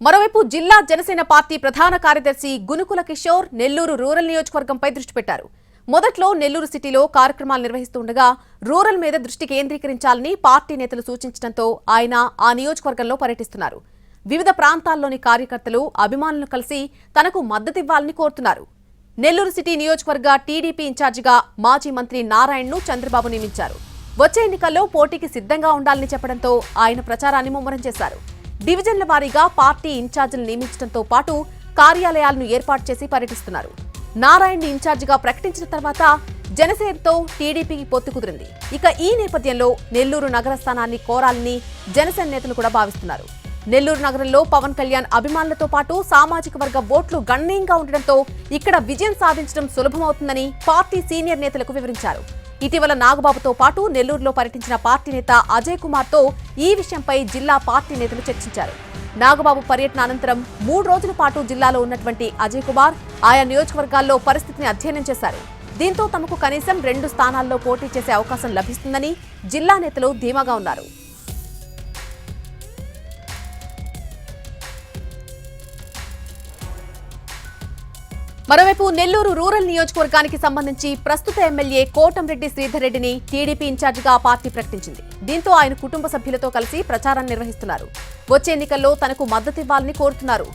మరోవైపు జిల్లా జనసేన పార్టీ ప్రధాన కార్యదర్శి గునుకుల కిషోర్ నెల్లూరు రూరల్ నియోజకవర్గంపై దృష్టి పెట్టారు. మొదట్లో నెల్లూరు సిటీలో కార్యక్రమాలు నిర్వహిస్తుండగా రూరల్ మీద దృష్టి కేంద్రీకరించాలని పార్టీ నేతలు సూచించడంతో ఆయన ఆ నియోజకవర్గంలో పర్యటిస్తున్నారు. వివిధ ప్రాంతాల్లోని కార్యకర్తలు అభిమానులను కలిసి తనకు మద్దతివ్వాలని కోరుతున్నారు. నెల్లూరు సిటీ నియోజకవర్గ టీడీపీ ఇన్ఛార్జిగా మాజీ మంత్రి నారాయణ్ను చంద్రబాబు నియమించారు. వచ్చే ఎన్నికల్లో పోటీకి సిద్ధంగా ఉండాలని చెప్పడంతో ఆయన ప్రచారాన్ని ముమ్మరం చేశారు. డివిజన్ల వారీగా పార్టీ ఇన్ఛార్జీలు నియమించడంతో పాటు కార్యాలయాలను ఏర్పాటు చేసి పర్యటిస్తున్నారు. నారాయణ్ ఇన్ఛార్జిగా ప్రకటించిన తర్వాత జనసేనతో టీడీపీకి పొత్తు కుదిరింది. ఇక ఈ నేపథ్యంలో నెల్లూరు నగర స్థానాన్ని కోరాలని జనసేన నేతలు కూడా భావిస్తున్నారు. నెల్లూరు నగరంలో పవన్ కళ్యాణ్ అభిమానులతో పాటు సామాజిక వర్గ ఓట్లు గణనీయంగా ఉండడంతో ఇక్కడ విజయం సాధించడం సులభమవుతుందని పార్టీ సీనియర్ నేతలకు వివరించారు. ఇటీవల నాగబాబుతో పాటు నెల్లూరులో పర్యటించిన పార్టీ నేత అజయ్ కుమార్తో ఈ విషయంపై జిల్లా పార్టీ నేతలు చర్చించారు. నాగబాబు పర్యటన అనంతరం మూడు రోజుల పాటు జిల్లాలో ఉన్నటువంటి అజయ్ కుమార్ ఆయా నియోజకవర్గాల్లో పరిస్థితిని అధ్యయనం చేశారు. దీంతో తమకు కనీసం రెండు స్థానాల్లో పోటీ చేసే అవకాశం లభిస్తుందని జిల్లా నేతలు ధీమాగా ఉన్నారు. మరోవైపు నెల్లూరు రూరల్ నియోజకవర్గానికి సంబంధించి ప్రస్తుత ఎమ్మెల్యే కోటంరెడ్డి శ్రీధర్ రెడ్డిని టీడీపీ ఇన్ఛార్జిగా ఆ పార్టీ ప్రకటించింది. దీంతో ఆయన కుటుంబ సభ్యులతో కలిసి ప్రచారం నిర్వహిస్తున్నారు. వచ్చే ఎన్నికల్లో తనకు మద్దతివ్వాలని కోరుతున్నారు.